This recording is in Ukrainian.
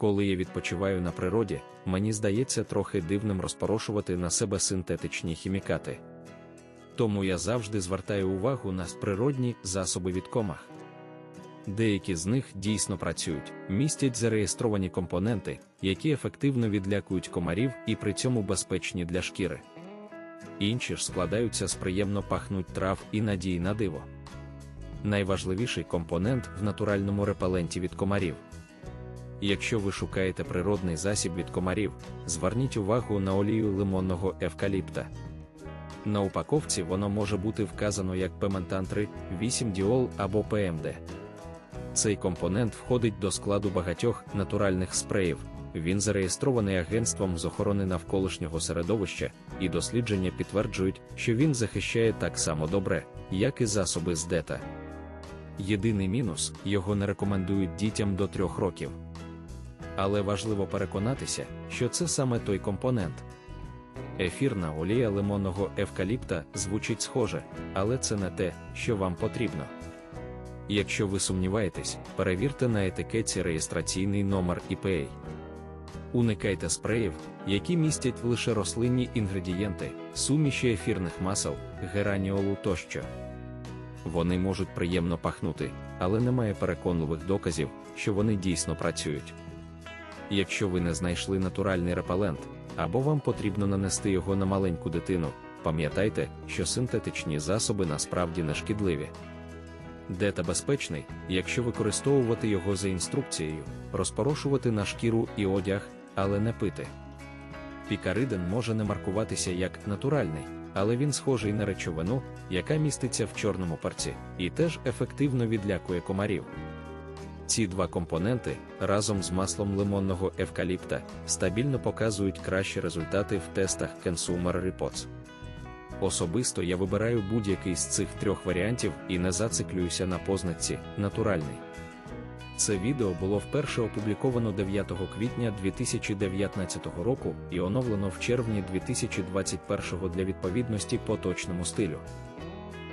Коли я відпочиваю на природі, мені здається трохи дивним розпорошувати на себе синтетичні хімікати. Тому я завжди звертаю увагу на природні засоби від комах. Деякі з них дійсно працюють, містять зареєстровані компоненти, які ефективно відлякують комарів і при цьому безпечні для шкіри. Інші ж складаються з приємно пахнуть трав і надії на диво. Найважливіший компонент в натуральному репеленті від комарів. Якщо ви шукаєте природний засіб від комарів, зверніть увагу на олію лимонного евкаліпта. На упаковці воно може бути вказано як пементантри, 8 діол або ПМД. Цей компонент входить до складу багатьох натуральних спреїв. Він зареєстрований агентством з охорони навколишнього середовища, і дослідження підтверджують, що він захищає так само добре, як і засоби з дета. Єдиний мінус його не рекомендують дітям до 3 років. Але важливо переконатися, що це саме той компонент. Ефірна олія лимонного евкаліпта звучить схоже, але це не те, що вам потрібно. Якщо ви сумніваєтесь, перевірте на етикетці реєстраційний номер EPA. Уникайте спреїв, які містять лише рослинні інгредієнти, суміші ефірних масел, гераніолу тощо. Вони можуть приємно пахнути, але немає переконливих доказів, що вони дійсно працюють. Якщо ви не знайшли натуральний репелент, або вам потрібно нанести його на маленьку дитину, пам'ятайте, що синтетичні засоби насправді не шкідливі. Дета безпечний, якщо використовувати його за інструкцією, розпорошувати на шкіру і одяг, але не пити. Пікаридин може не маркуватися як натуральний, але він схожий на речовину, яка міститься в чорному парці, і теж ефективно відлякує комарів. Ці два компоненти разом з маслом лимонного евкаліпта стабільно показують кращі результати в тестах Consumer Reports. Особисто я вибираю будь-який з цих трьох варіантів і не зациклююся на позначці натуральний. Це відео було вперше опубліковано 9 квітня 2019 року і оновлено в червні 2021 для відповідності поточному стилю.